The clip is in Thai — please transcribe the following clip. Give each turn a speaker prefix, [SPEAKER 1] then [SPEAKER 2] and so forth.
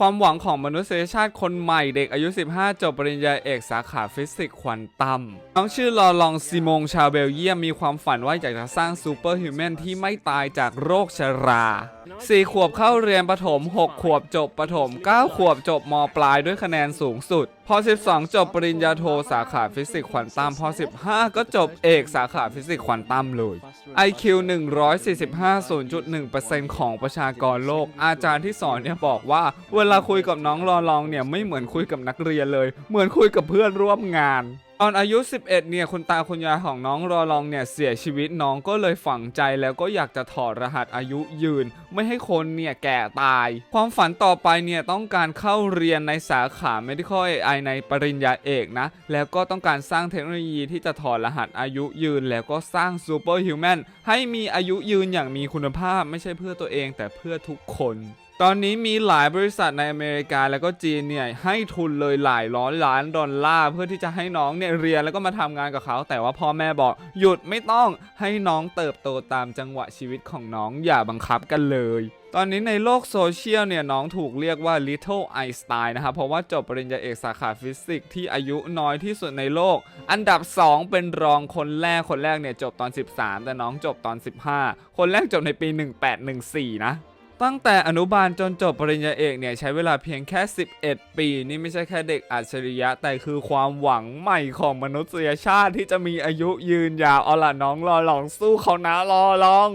[SPEAKER 1] ความหวังของมนุษยชาติคนใหม่เด็กอายุ 15 จบปริญญาเอกสาขาฟิสิกส์ควอนตัมน้องชื่อลอลองซิมงชาวเบลเยียมมีความฝันว่าอยากจะสร้างซูเปอร์ฮิวแมนที่ไม่ตายจากโรคชรา 4 ขวบเข้าเรียนประถม 6 ขวบจบประถม 9 ขวบจบมปลายด้วยคะแนนสูงสุด พอ 12 จบปริญญาโทสาขาฟิสิกส์ควอนตัม พอ 15 ก็จบเอกสาขาฟิสิกส์ควอนตัมเลย IQ 145.1%ของประชากรโลก อาจารย์ที่สอนเนี่ยบอกว่าเวลาคุยกับน้องรอลองเนี่ยไม่เหมือนคุยกับนักเรียนเลย เหมือนคุยกับเพื่อนร่วมงานตอนอายุ 11 เนี่ยคุณตาคุณยายของน้องรอลองเนี่ยเสียชีวิตน้องก็เลยฝังใจแล้วก็อยากจะถอดรหัสอายุยืน ไม่ให้คนเนี่ยแก่ตาย ความฝันต่อไปเนี่ยต้องการเข้าเรียนในสาขา medical AI ในปริญญาเอกนะ แล้วก็ต้องการสร้างเทคโนโลยีที่จะถอดรหัสอายุยืน แล้วก็สร้าง super human ให้มีอายุยืนอย่างมีคุณภาพไม่ใช่เพื่อตัวเองแต่เพื่อทุกคน ตอนนี้มีหลายบริษัทในอเมริกาแล้วก็จีนเนี่ยให้ทุนเลยหลายร้อยล้านดอลลาร์เพื่อที่จะให้น้องเนี่ยเรียนแล้วก็มาทำงานกับเขา แต่ว่าพ่อแม่บอกหยุดไม่ต้องให้น้องเติบโตตามจังหวะชีวิตของน้องอย่าบังคับกันเลยตอนนี้ในโลกโซเชียลเนี่ยน้องถูกเรียกว่า Little Einstein นะครับ เพราะว่าจบปริญญาเอกสาขาฟิสิกส์ที่อายุน้อยที่สุดในโลก อันดับ 2 เป็นรองคนแรกคนแรกเนี่ยจบตอน 13 แต่น้องจบตอน 15 คนแรกจบในปี 1814 นะ ตั้งแต่อนุบาลจนจบปริญญาเอกเนี่ยใช้เวลาเพียงแค่ 11 ปี นี่ไม่ใช่แค่เด็กอัจฉริยะ แต่คือความหวังใหม่ของมนุษยชาติที่จะมีอายุยืนยาวเอาล่ะน้องรอลองสู้เขานะรอลอง